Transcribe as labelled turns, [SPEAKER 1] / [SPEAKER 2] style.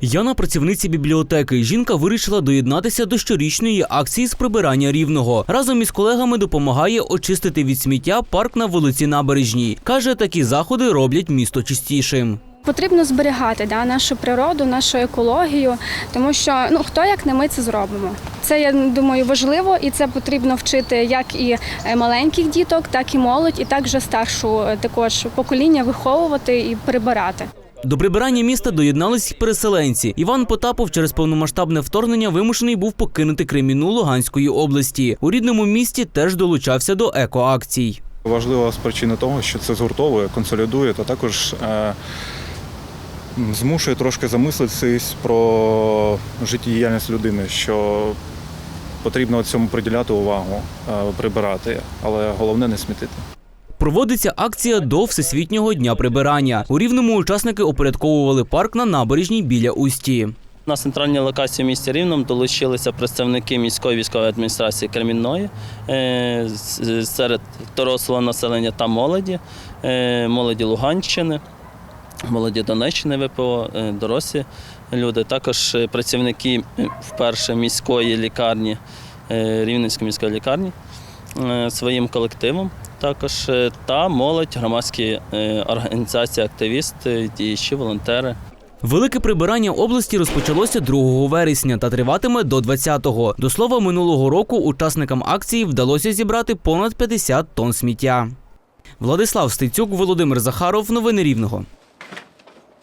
[SPEAKER 1] Яна працівниця бібліотеки. Жінка вирішила доєднатися до щорічної акції з прибирання рівного. Разом із колегами допомагає очистити від сміття парк на вулиці Набережній. Каже, такі заходи роблять місто чистішим.
[SPEAKER 2] Потрібно зберігати да, нашу природу, нашу екологію, тому що ну хто як не ми це зробимо. Це я думаю важливо, і це потрібно вчити як і е, маленьких діток, так і молодь, і так вже старшу е, також покоління виховувати і прибирати.
[SPEAKER 1] До прибирання міста доєднались й переселенці. Іван Потапов через повномасштабне вторгнення вимушений був покинути Креміну Луганської області. У рідному місті теж долучався до екоакцій.
[SPEAKER 3] Важлива з причини того, що це згуртовує, консолідує та також е, змушує трошки замислитись про життєдіяльність людини, що потрібно цьому приділяти увагу, е, прибирати, але головне не смітити.
[SPEAKER 1] Проводиться акція до Всесвітнього дня прибирання. У рівному учасники опорядковували парк на набережній біля Усті.
[SPEAKER 4] На центральній локації в місті Рівному долучилися представники міської військової адміністрації Кремінної е, серед дорослого населення та молоді, е, молоді Луганщини, молоді Донеччини ВПО, е, дорослі люди. Також е, працівники е, вперше міської лікарні, Рівненської міської лікарні своїм колективом. Також та молодь, громадські організації, активісти, діячі, волонтери.
[SPEAKER 1] Велике прибирання області розпочалося 2 вересня та триватиме до 20-го. До слова, минулого року учасникам акції вдалося зібрати понад 50 тонн сміття. Владислав Стецюк, Володимир Захаров. Новини Рівного.